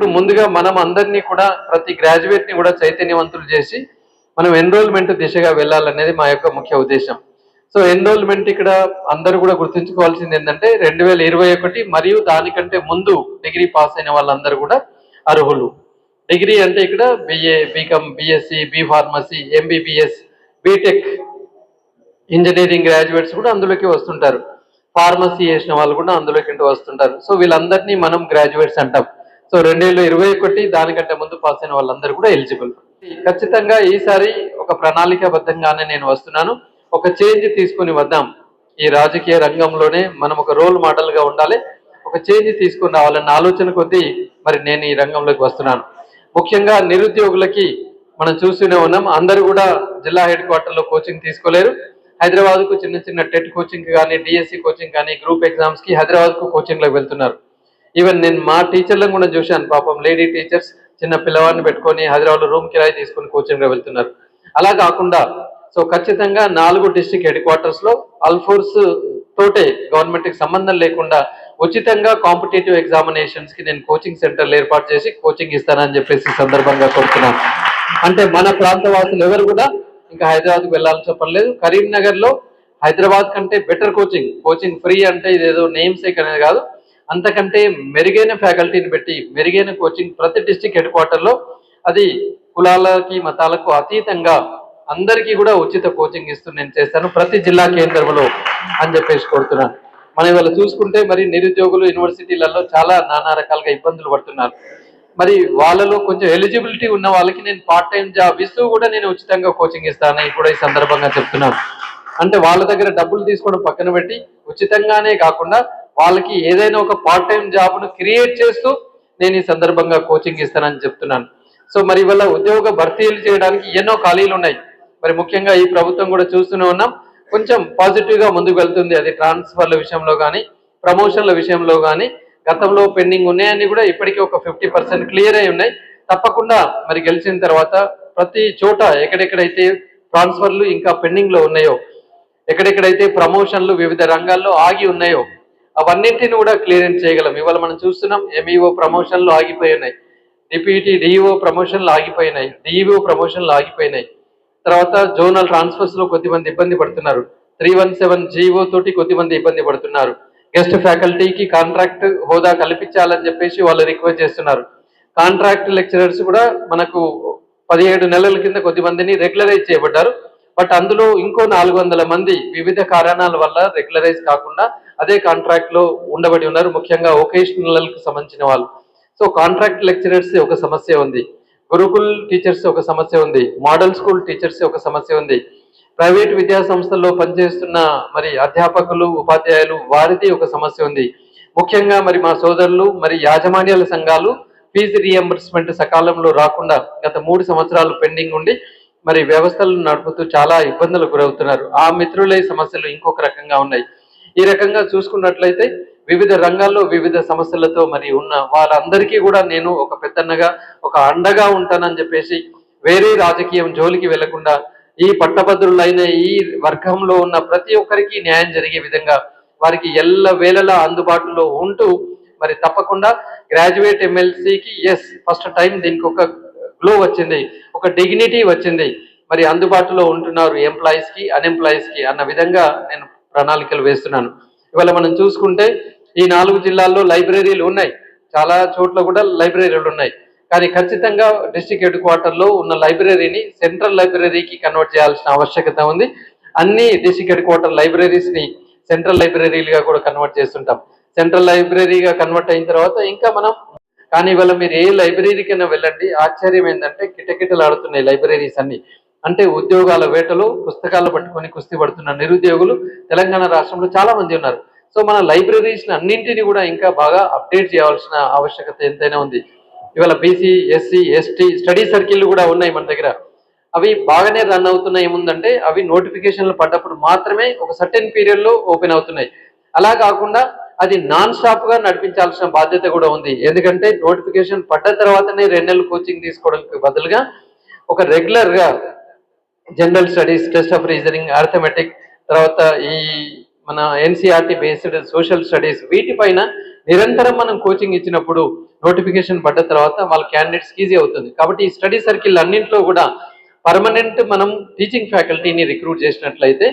ఇప్పుడు ముందుగా మనం అందరినీ కూడా ప్రతి గ్రాడ్యుయేట్ని కూడా చైతన్యవంతులు చేసి మనం ఎన్రోల్మెంట్ దిశగా వెళ్ళాలనేది మా యొక్క ముఖ్య ఉద్దేశం. సో ఎన్రోల్మెంట్ ఇక్కడ అందరూ కూడా గుర్తుంచుకోవాల్సింది ఏంటంటే రెండు వేల ఇరవై ఒకటి మరియు దానికంటే ముందు డిగ్రీ పాస్ అయిన వాళ్ళందరూ కూడా అర్హులు. డిగ్రీ అంటే ఇక్కడ BA BCom BSc B pharmacy MBBS BTech engineering graduates కూడా అందులోకి వస్తుంటారు. ఫార్మసీ చేసిన వాళ్ళు కూడా అందులోకి వస్తుంటారు. సో వీళ్ళందరినీ మనం గ్రాడ్యుయేట్స్ అంటాం. సో రెండు వేల ఇరవై ఒకటి దానికంటే ముందు పాస్ అయిన వాళ్ళందరూ కూడా ఎలిజిబుల్. ఖచ్చితంగా ఈసారి ఒక ప్రణాళికాబద్ధంగానే నేను వస్తున్నాను. ఒక చేంజ్ తీసుకుని వద్దాం. ఈ రాజకీయ రంగంలోనే మనం ఒక రోల్ మోడల్గా ఉండాలి. ఒక చేంజ్ తీసుకుని రావాలన్న ఆలోచన కొద్దీ మరి నేను ఈ రంగంలోకి వస్తున్నాను. ముఖ్యంగా నిరుద్యోగులకి మనం చూస్తూనే ఉన్నాం. అందరూ కూడా జిల్లా హెడ్ క్వార్టర్లో కోచింగ్ తీసుకోలేరు. హైదరాబాద్కు చిన్న చిన్న టెట్ కోచింగ్ కానీ డిఎస్సి కోచింగ్ కానీ గ్రూప్ ఎగ్జామ్స్కి హైదరాబాద్కు కోచింగ్లో వెళ్తున్నారు. ఈవెన్ నేను మా టీచర్లను కూడా చూశాను పాపం లేడీ టీచర్స్ చిన్న పిల్లవాడిని పెట్టుకొని హైదరాబాద్లో రూమ్ కిరాయి తీసుకొని కోచింగ్ వెళ్తున్నారు. అలా కాకుండా సో ఖచ్చితంగా నాలుగు డిస్టిక్ హెడ్ క్వార్టర్స్లో అల్ఫోర్స్ తోటే గవర్నమెంట్కి సంబంధం లేకుండా ఉచితంగా కాంపిటేటివ్ ఎగ్జామినేషన్స్కి నేను కోచింగ్ సెంటర్లు ఏర్పాటు చేసి కోచింగ్ ఇస్తానని చెప్పేసి సందర్భంగా కోరుతున్నాను. అంటే మన ప్రాంత వాసులు ఎవరు కూడా ఇంకా హైదరాబాద్కు వెళ్ళాల్సిన చెప్పడం లేదు కరీంనగర్లో హైదరాబాద్ కంటే బెటర్ కోచింగ్ కోచింగ్ ఫ్రీ అంటే ఇదేదో నేమ్స్ అనేది కాదు. అంతకంటే మెరుగైన ఫ్యాకల్టీని పెట్టి మెరుగైన కోచింగ్ ప్రతి డిస్టిక్ హెడ్ క్వార్టర్లో అది కులాలకి మతాలకు అతీతంగా అందరికీ కూడా ఉచిత కోచింగ్ ఇస్తూ నేను చేస్తాను. ప్రతి జిల్లా కేంద్రంలో అని చెప్పేసి కోరుతున్నాను. మనం ఇవాళ చూసుకుంటే మరి నిరుద్యోగులు యూనివర్సిటీలలో చాలా నానా రకాలుగా ఇబ్బందులు పడుతున్నారు. మరి వాళ్ళలో కొంచెం ఎలిజిబిలిటీ ఉన్న వాళ్ళకి నేను పార్ట్ టైం జాబ్ ఇస్తూ కూడా నేను ఉచితంగా కోచింగ్ ఇస్తానని కూడా ఈ సందర్భంగా చెప్తున్నాను. అంటే వాళ్ళ దగ్గర డబ్బులు తీసుకోవడం పక్కన పెట్టి ఉచితంగానే కాకుండా వాళ్ళకి ఏదైనా ఒక పార్ట్ టైం జాబ్ను క్రియేట్ చేస్తూ నేను ఈ సందర్భంగా కోచింగ్ ఇస్తానని చెప్తున్నాను. సో మరి ఇవాళ ఉద్యోగ భర్తీలు చేయడానికి ఎన్నో ఖాళీలు ఉన్నాయి. మరి ముఖ్యంగా ఈ ప్రభుత్వం కూడా చూస్తూనే ఉన్నాం. కొంచెం పాజిటివ్గా ముందుకు వెళ్తుంది. అది ట్రాన్స్ఫర్ల విషయంలో కానీ ప్రమోషన్ల విషయంలో కానీ గతంలో పెండింగ్ ఉన్నాయని కూడా ఇప్పటికీ ఒక ఫిఫ్టీ పర్సెంట్ క్లియర్ అయి ఉన్నాయి. తప్పకుండా మరి గెలిచిన తర్వాత ప్రతి చోట ఎక్కడెక్కడైతే ట్రాన్స్ఫర్లు ఇంకా పెండింగ్లో ఉన్నాయో ఎక్కడెక్కడైతే ప్రమోషన్లు వివిధ రంగాల్లో ఆగి ఉన్నాయో అవన్నింటిని కూడా క్లియరెన్స్ చేయగలం. ఇవాళ మనం చూస్తున్నాం ఎంఈఓ ప్రమోషన్లు ఆగిపోయినాయి. డిప్యూటీ డిఈఓ ప్రమోషన్లు ఆగిపోయినాయి. డిఈఓ ప్రమోషన్లు ఆగిపోయినాయి. తర్వాత జోనల్ ట్రాన్స్ఫర్స్లో కొద్దిమంది ఇబ్బంది పడుతున్నారు. త్రీ వన్ సెవెన్ జీవో తోటి కొద్దిమంది ఇబ్బంది పడుతున్నారు. గెస్ట్ ఫ్యాకల్టీకి కాంట్రాక్ట్ హోదా కల్పించాలని చెప్పేసి వాళ్ళు రిక్వెస్ట్ చేస్తున్నారు. కాంట్రాక్ట్ లెక్చరర్స్ కూడా మనకు పదిహేడు నెలల కింద కొద్దిమందిని రెగ్యులరైజ్ చేయబడ్డారు. బట్ అందులో ఇంకో నాలుగు వందల మంది వివిధ కారణాల వల్ల రెగ్యులరైజ్ కాకుండా అదే కాంట్రాక్ట్లో ఉండబడి ఉన్నారు. ముఖ్యంగా వొకేషనల్కు సంబంధించిన వాళ్ళు. సో కాంట్రాక్ట్ లెక్చరర్స్ ఒక సమస్య ఉంది. గురుకుల్ టీచర్స్ ఒక సమస్య ఉంది. మోడల్ స్కూల్ టీచర్స్ ఒక సమస్య ఉంది. ప్రైవేట్ విద్యా సంస్థల్లో పనిచేస్తున్న మరి అధ్యాపకులు ఉపాధ్యాయులు వారిది ఒక సమస్య ఉంది. ముఖ్యంగా మరి మా సోదరులు మరి యాజమాన్యాల సంఘాలు ఫీజు రియంబర్స్మెంట్ సకాలంలో రాకుండా గత మూడు సంవత్సరాలు పెండింగ్ ఉండి మరి వ్యవస్థలను నడుపుతూ చాలా ఇబ్బందులు గురవుతున్నారు. ఆ మిత్రులే సమస్యలు ఇంకొక రకంగా ఉన్నాయి. ఈ రకంగా చూసుకున్నట్లయితే వివిధ రంగాల్లో వివిధ సమస్యలతో మరి ఉన్న వాళ్ళందరికీ కూడా నేను ఒక పెద్దన్నగా ఒక అండగా ఉంటానని చెప్పేసి వేరే రాజకీయం జోలికి వెళ్ళకుండా ఈ పట్టభద్రులైన ఈ వర్గంలో ఉన్న ప్రతి ఒక్కరికి న్యాయం జరిగే విధంగా వారికి ఎల్ల వేళలా అందుబాటులో ఉంటూ మరి తప్పకుండా గ్రాడ్యుయేట్ ఎమ్మెల్సీకి ఎస్ ఫస్ట్ టైం దీనికి ఒక గ్లో వచ్చింది ఒక డిగ్నిటీ వచ్చింది. మరి అందుబాటులో ఉంటున్నారు ఎంప్లాయీస్కి అన్ఎంప్లాయీస్కి అన్న విధంగా నేను ప్రణాళికలు వేస్తున్నాను. ఇవాళ మనం చూసుకుంటే ఈ నాలుగు జిల్లాల్లో లైబ్రరీలు ఉన్నాయి. చాలా చోట్ల కూడా లైబ్రరీలు ఉన్నాయి. కానీ ఖచ్చితంగా డిస్టిక్ హెడ్ క్వార్టర్లో ఉన్న లైబ్రరీని సెంట్రల్ లైబ్రరీకి కన్వర్ట్ చేయాల్సిన ఆవశ్యకత ఉంది. అన్ని డిస్టిక్ హెడ్ క్వార్టర్ లైబ్రరీస్ని సెంట్రల్ లైబ్రరీలుగా కూడా కన్వర్ట్ చేస్తుంటాం. సెంట్రల్ లైబ్రరీగా కన్వర్ట్ అయిన తర్వాత ఇంకా మనం కానీ ఇవాళ మీరు ఏ లైబ్రరీకైనా వెళ్ళండి. ఆశ్చర్యం ఏంటంటే కిటకిటలు ఆడుతున్నాయి లైబ్రరీస్ అన్ని. అంటే ఉద్యోగాల వేటలో పుస్తకాలు పట్టుకొని కుస్తీ పడుతున్న నిరుద్యోగులు తెలంగాణ రాష్ట్రంలో చాలా మంది ఉన్నారు. సో మన లైబ్రరీస్ అన్నింటినీ కూడా ఇంకా బాగా అప్డేట్ చేయాల్సిన ఆవశ్యకత ఎంతైనా ఉంది. ఇవాళ BC SC ST study circle కూడా ఉన్నాయి మన దగ్గర. అవి బాగానే రన్ అవుతున్నాయి ఏముందంటే అవి నోటిఫికేషన్లు పడ్డప్పుడు మాత్రమే ఒక సర్టెన్ పీరియడ్లో ఓపెన్ అవుతున్నాయి. అలా కాకుండా అది నాన్ స్టాప్గా నడిపించాల్సిన బాధ్యత కూడా ఉంది. ఎందుకంటే నోటిఫికేషన్ పడ్డ తర్వాతనే రెండు నెలలు కోచింగ్ తీసుకోవడానికి బదులుగా ఒక రెగ్యులర్గా general studies test of reasoning arithmetic తర్వాత ఈ మన ఎన్సీఆర్టీ బేస్డ్ సోషల్ స్టడీస్ వీటిపైన నిరంతరం మనం కోచింగ్ ఇచ్చినప్పుడు నోటిఫికేషన్ పడ్డ తర్వాత వాళ్ళ క్యాండిడేట్స్ ఈజీ అవుతుంది. కాబట్టి ఈ స్టడీ సర్కిల్ అన్నింటిలో కూడా పర్మనెంట్ మనం టీచింగ్ ఫ్యాకల్టీని రిక్రూట్ చేసినట్లయితే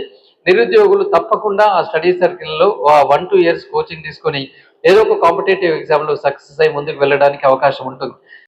నిరుద్యోగులు తప్పకుండా ఆ స్టడీ సర్కిల్లో వన్ టూ ఇయర్స్ కోచింగ్ తీసుకొని ఏదో ఒక కాంపిటేటివ్ ఎగ్జామ్లో సక్సెస్ అయి ముందుకు వెళ్ళడానికి అవకాశం ఉంటుంది.